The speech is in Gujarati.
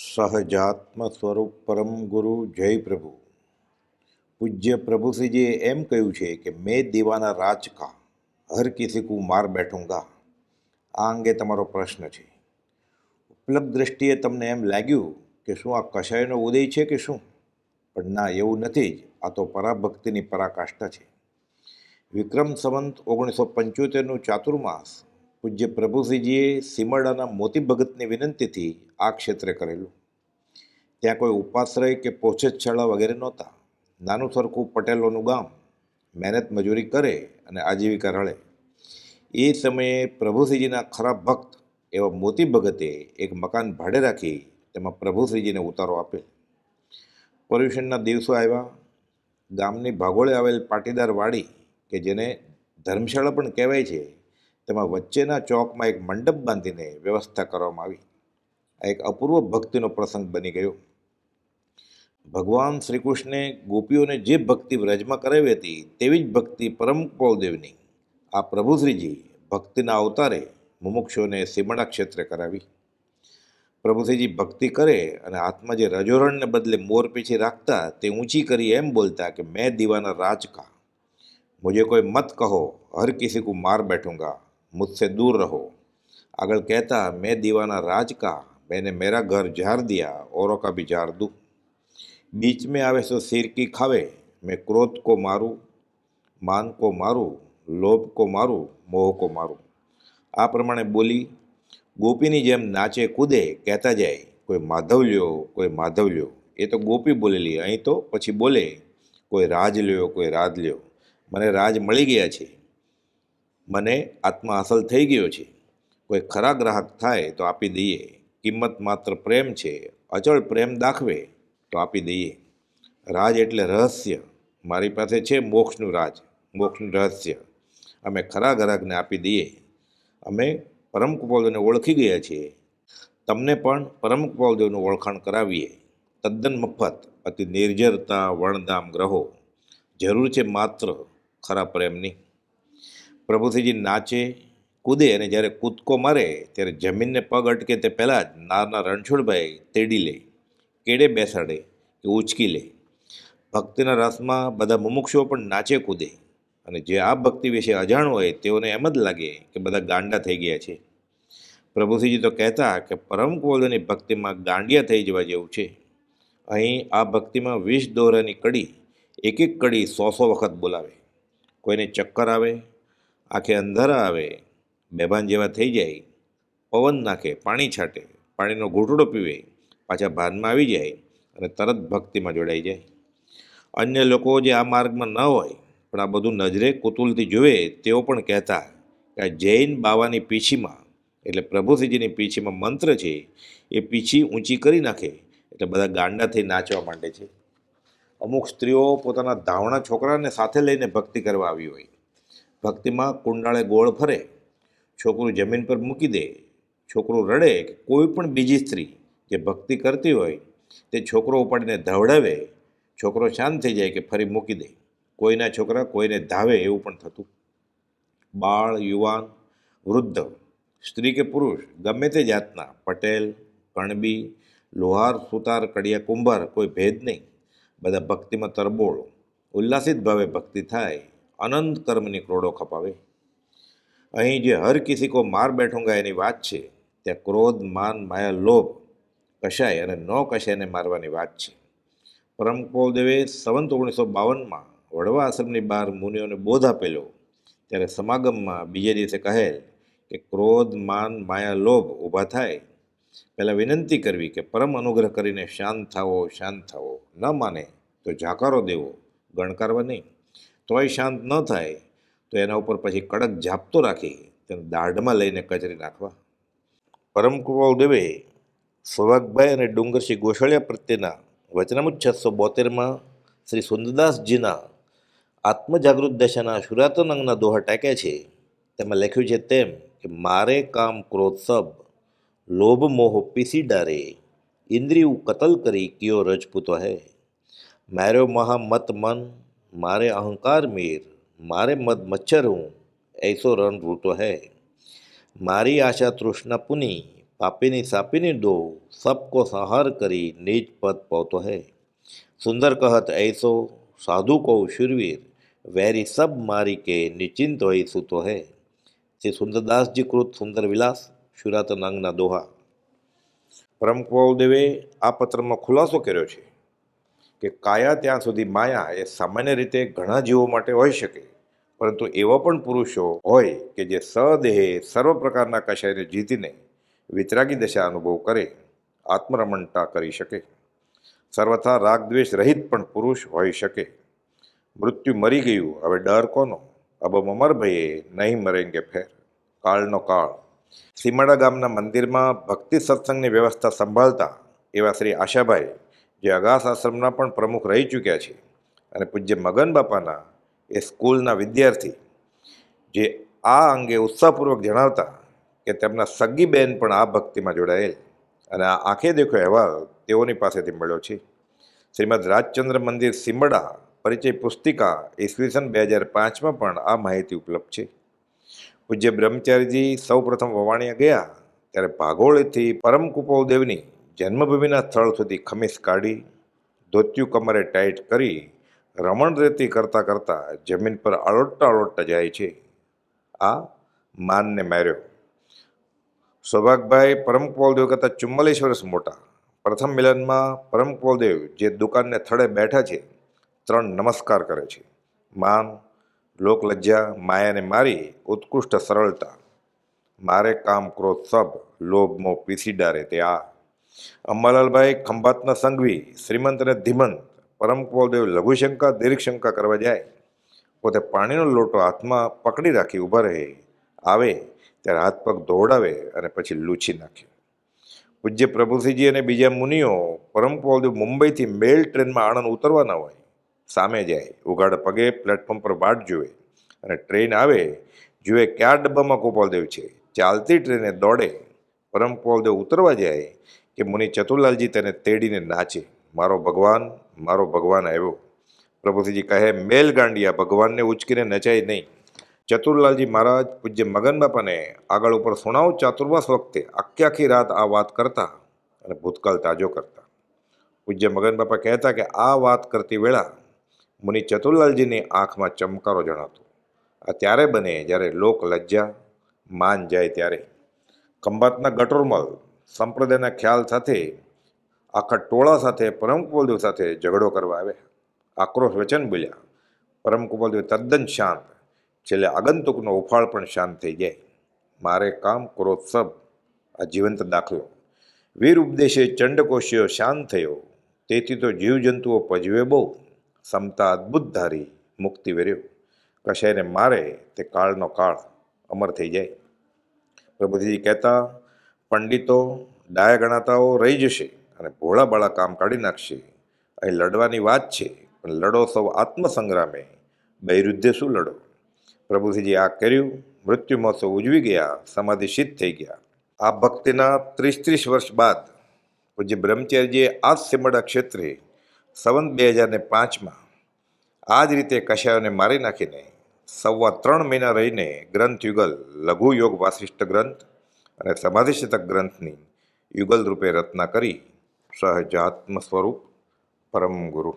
સહજાત્મ સ્વરૂપ પરમ ગુરુ જય પ્રભુ. પૂજ્ય પ્રભુશ્રીજીએ એમ કહ્યું છે કે મેં દીવાના રાજ કા હર કિસી કુ માર બેઠુંગા. આ અંગે તમારો પ્રશ્ન છે. ઉપલબ્ધ દ્રષ્ટિએ તમને એમ લાગ્યું કે શું આ કશાયનો ઉદય છે કે શું? પણ ના, એવું નથી જ. આ તો પરાભક્તિની પરાકાષ્ઠા છે. વિક્રમ સંવંત ઓગણીસો પંચોતેરનું ચાતુર્માસ પૂજ્ય પ્રભુસિંહજીએ સીમરડાના મોતી ભગતની વિનંતીથી આ ક્ષેત્રે કરેલું. ત્યાં કોઈ ઉપાશ્રય કે પોષેજશાળા વગેરે નહોતા. નાનું સરખું પટેલોનું ગામ, મહેનત મજૂરી કરે અને આજીવિકા રળે. એ સમયે પ્રભુસિંહજીના ખરાબ ભક્ત એવા મોતી ભગતે એક મકાન ભાડે રાખી તેમાં પ્રભુશ્રીજીને ઉતારો આપેલ. પર્યુષણના દિવસો આવ્યા. ગામની ભાગોળે આવેલ પાટીદાર વાડી, કે જેને ધર્મશાળા પણ કહેવાય છે તેમાં વચ્ચેના ચોકમાં એક મંડપ બાંધીને વ્યવસ્થા કરવામાં આવી. આ એક અપૂર્વ ભક્તિનો પ્રસંગ બની ગયો. ભગવાન શ્રી કૃષ્ણે ગોપીઓને જે ભક્તિ વ્રજમાં કરાવી હતી, તેવી જ ભક્તિ પરમ કૌલદેવની આ પ્રભુશ્રીજી ભક્તિના અવતારે મુમુક્ષોને સીમણા ક્ષેત્રે કરાવી. પ્રભુશ્રીજી ભક્તિ કરે અને આત્મા જે રજોરણને બદલે મોર પીછી રાખતા તે ઊંચી કરી એમ બોલતા કે, મેં દીવાના રાજ કા. મુજે કોઈ મત કહો, હર કિસી કો માર બેઠુંગા. मुझसे दूर रहो આગળ કહેતા મેં દીવાના રાજ કા मैंने मेरा घर जार दिया औरों का भी जार दूँ बीच में आवे सो सिर की खावे मैं क्रोध को मारूं માન કો મારું લોભ કો મારું મોહ કો મારું આ પ્રમાણે બોલી ગોપીની જેમ નાચે કૂદે કહેતા જાય કોઈ માધવ લ્યો કોઈ માધવ લ્યો એ તો ગોપી બોલેલી અહીં તો પછી બોલે કોઈ રાજ લ્યો કોઈ રાજ લ્યો મને રાજ મળી ગયા છે મને આત્મા હાંસલ થઈ ગયો છે. કોઈ ખરા ગ્રાહક થાય તો આપી દઈએ. કિંમત માત્ર પ્રેમ છે, અચળ પ્રેમ દાખવે તો આપી દઈએ. રાજ એટલે રહસ્ય. મારી પાસે છે મોક્ષનું રાજ, મોક્ષનું રહસ્ય. અમે ખરા ગ્રાહકને આપી દઈએ. અમે પરમ કુપાલદેવને ઓળખી ગયા છીએ તમને પણ પરમ કુપાલદેવનું ઓળખાણ કરાવીએ. તદ્દન મફત, અતિ નિર્જરતા વણધામ ગ્રહો. જરૂર છે માત્ર ખરા પ્રેમની. પ્રભુશ્રીજી નાચે, કૂદે અને જ્યારે કૂદકો મારે, ત્યારે જમીનને પગ અટકે તે પહેલાં જ નારના રણછોડભાઈ તેડી લે, કેડે બેસાડે કે ઉચકી લે. ભક્તિના રસમાં બધા મુમુક્ષુઓ પણ નાચે કૂદે અને જે આ ભક્તિ વિશે અજાણ હોય તેઓને એમ જ લાગે કે બધા ગાંડા થઈ ગયા છે. પ્રભુસિંહજી તો કહેતા કે પરમ કુવલની ભક્તિમાં ગાંડિયા થઈ જવા જેવું છે. અહીં આ ભક્તિમાં વીસ દોરાની કડી, એક એક કડી સો સો વખત બોલાવે. કોઈને ચક્કર આવે આંખે અંધારા આવે, બેભાન જેવા થઈ જાય, પવન નાખે, પાણી છાંટે, પાણીનો ઘૂંટડો પીવે, પાછા ભાનમાં આવી જાય અને તરત ભક્તિમાં જોડાઈ જાય. અન્ય લોકો જે આ માર્ગમાં ન હોય, પણ આ બધું નજરે કુતુલથી જુએ, તેઓ પણ કહેતા કે આ જૈન બાવાની પીછીમાં, એટલે પ્રભુશ્રીજીની પીછીમાં મંત્ર છે, એ પીછી ઊંચી કરી નાખે, એટલે બધા ગાંડા થઈ નાચવા માંડે છે. અમુક સ્ત્રીઓ પોતાના ધાવણા છોકરાને સાથે લઈને ભક્તિ કરવા આવી હોય. ભક્તિમાં કુંડાળે ગોળ ફરે, છોકરું જમીન પર મૂકી દે, છોકરું રડે કે કોઈ પણ બીજી સ્ત્રી જે ભક્તિ કરતી હોય તે છોકરો ઉપાડીને ધવડાવે, છોકરો શાંત થઈ જાય કે ફરી મૂકી દે. કોઈના છોકરા કોઈને ધાવે એવું પણ થતું. બાળ, યુવાન, વૃદ્ધ, સ્ત્રી કે પુરુષ, ગમે તે જાતના, પટેલ, કણબી, લોહાર, સુતાર, કડિયા, કુંભાર, કોઈ ભેદ નહીં. બધા ભક્તિમાં તરબોળ, ઉલ્લાસિત ભાવે ભક્તિ થાય. અનંત કર્મની ક્રોડો ખપાવે. અહીં જે હર કિસી કો માર બેઠુંગા એની વાત છે, ત્યાં ક્રોધ, માન, માયા, લોભ કશાય અને ન કશાયને મારવાની વાત છે. પરમ કૌલદેવે સંવંત ઓગણીસો બાવનમાં વડવા આશ્રમની બહાર મુનિઓને બોધ આપેલો, ત્યારે સમાગમમાં બીજે દિવસે કહેલ કે ક્રોધ, માન, માયા, લોભ ઊભા થાય. પહેલાં વિનંતી કરવી કે પરમ અનુગ્રહ કરીને શાંત થાવો શાંત થાવો ન માને તો જાકારો દેવો, ગણકારવા નહીં. તોય શાંત ન થાય, તો એના ઉપર પછી કડક ઝાપતો રાખી તેને દાઢમાં લઈને કચરી નાખવા. પરમ કૃપાલ દેવે સૌભાગભાઈ અને ડુંગરસિંહ ગોસળિયા પ્રત્યેના વચનામુજ છસો બોતેરમાં શ્રી સુંદરદાસજીના આત્મજાગૃત દશાના શુરાતન અંગના દોહા ટાંક્યા છે. તેમાં લખ્યું છે તેમ કે, મારે કામ ક્રોધ સબ, લોભ મોહ પીસી ડારે, ઇન્દ્રિયું કતલ કરી કિયો રજપૂતો હૈ. માર્યો મહા મત મન મારે અહંકાર મીર મારે મદ મચ્છર હું ऐसो रण रूतो है મારી આશા તૃષ્ણા પુની પાપીની સાપીની દો સબકો સહાર કરી નિજ પદ પહોતો હૈ સુંદર કહત ऐसो સાધુ કો શુરવીર વેરી સબ મારી કે નિચિંત હોય સૂતો હૈ શ્રી સુંદરદાસજી કૃત સુંદર વિલાસ શુરાત નંગના દોહા પરમ દેવે આ પત્રમાં ખુલાસો કર્યો છે કે કાયા ત્યાં સુધી માયા એ સામાન્ય રીતે ઘણા જીવો માટે હોઈ શકે. પરંતુ એવા પણ પુરુષો હોય કે જે સદેહે સર્વ પ્રકારના કશાયને જીતીને વિતરાગી દશા અનુભવ કરે, આત્મરમણતા કરી શકે. સર્વથા રાગદ્વેષ રહિત પણ પુરુષ હોઈ શકે. મૃત્યુ મરી ગયું, હવે ડર કોનો? અબ અમર ભયે, નહીં મરેંગે ફેર. કાળનો કાળ. સીમાડા ગામના મંદિરમાં ભક્તિ સત્સંગની વ્યવસ્થા સંભાળતા એવા શ્રી આશાભાઈ જે અગાસ આશ્રમના પણ પ્રમુખ રહી ચૂક્યા છે. અને પૂજ્ય મગન બાપાના એ સ્કૂલના વિદ્યાર્થી જે આ અંગે ઉત્સાહપૂર્વક જણાવતા કે તેમના સગી બેન પણ આ ભક્તિમાં જોડાયેલ. અને આ આંખે દેખો અહેવાલ તેઓની પાસેથી મળ્યો છે. શ્રીમદ રાજચંદ્ર મંદિર સિમડા પરિચય પુસ્તિકા ઈસવીસન બે હજાર પાંચમાં પણ આ માહિતી ઉપલબ્ધ છે. પૂજ્ય બ્રહ્મચારીજી સૌ પ્રથમ વવાણીયા ગયા, ત્યારે ભાગોળથી પરમ કુપોદેવની જન્મભૂમિના સ્થળ સુધી ખમીસ કાઢી, ધોત્યું કમરે ટાઈટ કરી, રમણ રેતી કરતાં કરતાં જમીન પર આળોટતા આળોટતા જાય છે. આ માનને માર્યો. સૌભાગભાઈ પરમ કુપોલદેવ કરતાં ચુમ્માલીસ વર્ષ મોટા. પ્રથમ મિલનમાં પરમ કુપોલદેવ જે દુકાનને થડે બેઠા છે, ત્રણ નમસ્કાર કરે છે. માન, લોકલજ્જા, માયાને મારી ઉત્કૃષ્ટ સરળતા. મારે કામ ક્રોધ સબ, લોભ મો પીસી ડારે તે આ. અંબાલાલભાઈ ખંભાતના સંઘવી શ્રીમંત અને ધીમંત, પરમ કુલદેવ લઘુશંકા દીર્ઘશંકા કરવા જાય. પોતે પાણીનો લોટો હાથમાં પકડી રાખી ઊભા રહે. આવે, ત્યારે હાથ પગ દોડાવે અને પછી લૂછી નાખે. પૂજ્ય પ્રભુસિંહજી અને બીજા મુનિઓ પરમ કુલદેવ મુંબઈથી મેલ ટ્રેનમાં આણંદ ઉતરવાના હોય. સામે જાય, ઉઘાડ પગે પ્લેટફોર્મ પર વાટ જુએ અને ટ્રેન આવે, જુએ ક્યાં ડબ્બામાં ગોપાલદેવ છે. ચાલતી ટ્રેને દોડે, પરમ ગોપાલદેવ ઉતરવા જાય કે મુનિ ચતુરલાલજી તેને તેડીને નાચે. મારો ભગવાન મારો ભગવાન, આવ્યો. પ્રભુસિંહજી કહે, મેલ ગાંડિયા, ભગવાનને ઉચકીને નચાય નહીં. ચતુરલાલજી મહારાજ, પૂજ્ય મગન બાપાને આગળ ઉપર સુણાવ ચાતુર્માસ વખતે આખી આખી રાત આ વાત કરતા અને ભૂતકાળ તાજો કરતા. પૂજ્ય મગન બાપા કહેતા કે, આ વાત કરતી વેળા મુનિ ચતુરલાલજીની આંખમાં ચમકારો જણાતો. આ ત્યારે બને જ્યારે લોક લજ્જા માન જાય ત્યારે. ખંભાતના ગટોરમલ સંપ્રદાયના ખ્યાલ સાથે, આખા ટોળા સાથે, પરમ કુપોલદેવ સાથે ઝઘડો કરવા આવ્યા. આક્રોશ વચન બોલ્યા, પરમ કુપોલદેવ તદ્દન શાંત, છેલ્લે આગંતુકનો ઉફાળ પણ શાંત થઈ જાય. મારે કામ ક્રોધ સબ, આ જીવંત દાખલો. વીર ઉપદેશે ચંડકોશીઓ શાંત થયો. તેથી તો જીવજંતુઓ પજવે બહુ. સમતા અદ્ભુત ધારી મુક્તિ વેર્યો. કશાયને મારે તે કાળનો કાળ અમર થઈ જાય. પ્રભુજી કહેતા પંડિતો ડાયા ગણાતાઓ રહી જશે અને ભોળા બાળા કામ કાઢી નાખશે. અહીં લડવાની વાત છે, પણ લડો સૌ આત્મસંગ્રામે. બૈરુદ્ધે શું લડો? પ્રભુજીએ આ કર્યું, મૃત્યુ મહોત્સવ ઉજવી ગયા સમાધિશીત થઈ ગયા. આ ભક્તિના ત્રીસ ત્રીસ વર્ષ બાદ પૂજ્ય બ્રહ્મચર્યજીએ આ સિમડા ક્ષેત્રે સંવંત બે હજાર ને પાંચમાં આ જ રીતે કશાયોને મારી નાખીને સવા ત્રણ મહિના રહીને ગ્રંથ યુગલ લઘુ યોગ વાસિષ્ઠ ગ્રંથ અને સમાધિશતક ગ્રંથની યુગલ રૂપે રચના કરી સહજાત્મ સ્વરૂપ પરમ ગુરુ